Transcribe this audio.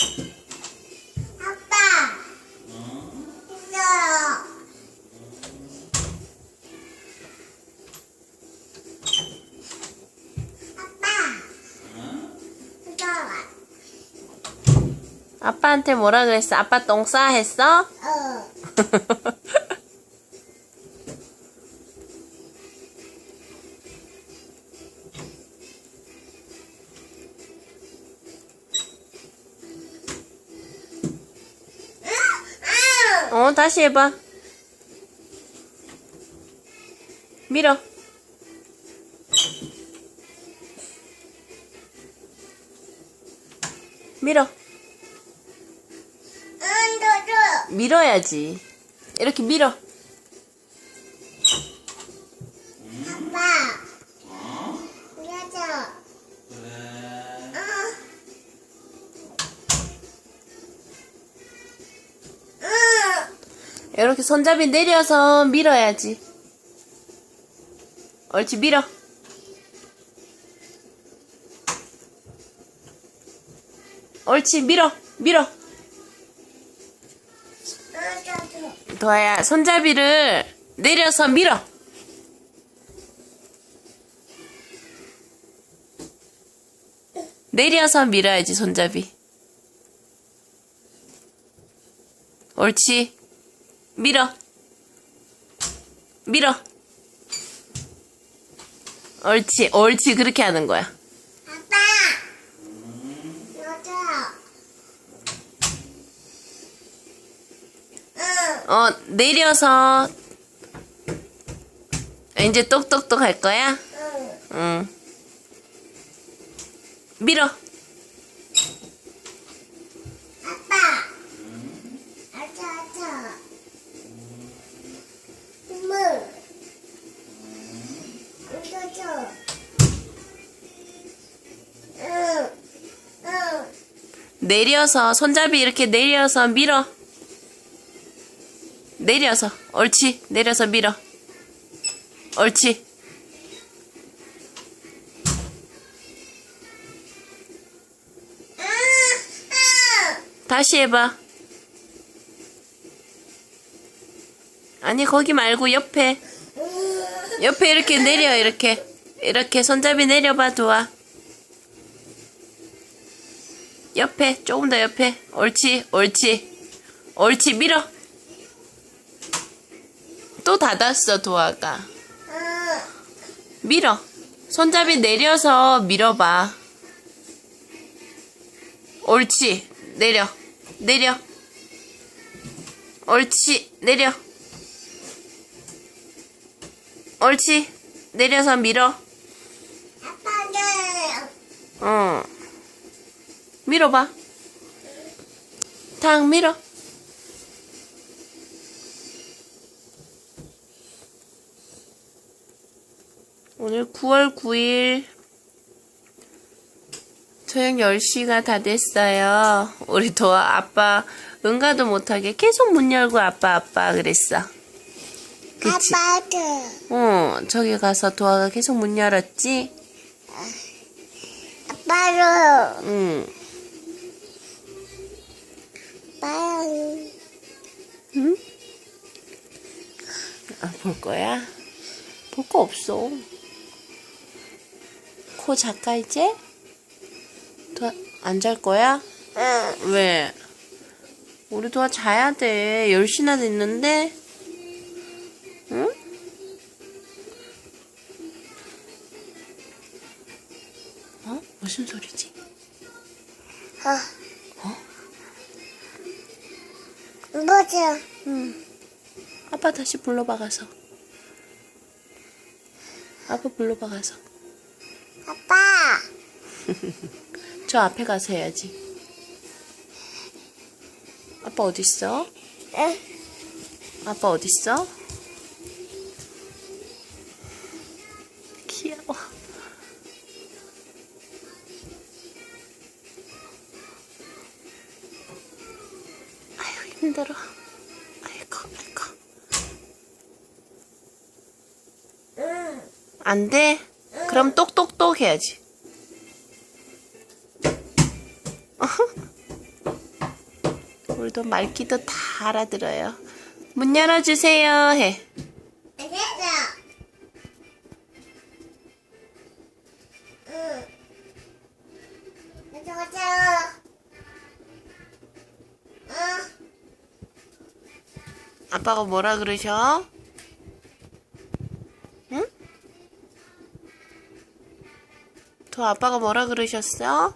아빠. 아빠. 아빠한테 뭐라 그랬어? 아빠 똥싸 했어? 어. 어, 다시 해봐. 밀어. 밀어. 밀어야지. 이렇게 밀어. 이렇게 손잡이 내려서 밀어야지. 옳지, 밀어. 옳지, 밀어, 밀어. 도아야, 손잡이를 내려서 밀어. 내려서 밀어야지, 손잡이. 옳지. 밀어. 밀어. 옳지, 옳지. 그렇게 하는 거야. 아빠. 응. 어, 내려서. 이제 똑똑똑 할 거야? 응. 응. 밀어. 내려서, 손잡이 이렇게 내려서 밀어. 내려서. 옳지. 내려서 밀어. 옳지. 다시 해봐. 아니, 거기 말고 옆에. 옆에 이렇게 내려, 이렇게. 이렇게 손잡이 내려봐, 도와. 옆에, 조금 더 옆에. 옳지, 옳지. 옳지, 밀어. 또 닫았어, 도화가. 응. 밀어. 손잡이 내려서 밀어봐. 옳지. 내려. 내려. 옳지. 내려. 옳지. 내려서 밀어. 아빠는 어. 밀어봐. 탁 밀어. 오늘 9월 9일 저녁 10시가 다 됐어요. 우리 도아 아빠 응가도 못하게 계속 문 열고 아빠 아빠 그랬어. 그치? 아빠도 어, 저기 가서 도아가 계속 문 열었지? 아빠도 응. 아빠는 응? 아, 볼 거야? 볼 거 없어. 코 작가 이제? 안 잘 거야? 응. 왜? 우리 도아 자야 돼. 10시나 됐는데? 응? 어? 무슨 소리지? 어. 뭐죠? 응. 아빠 다시 불러봐 가서. 아빠 불러봐 가서. 아빠. 저 앞에 가서 해야지. 아빠 어딨어? 응. 아빠 어딨어? 귀여워. 힘들어. 아이고 아이고. 응. 안 돼? 그럼 똑똑똑 해야지. 우리도 말귀도 다 알아들어요. 문 열어주세요 해. 응. 가자 가자. 아빠가 뭐라 그러셔? 응? 더 아빠가 뭐라 그러셨어?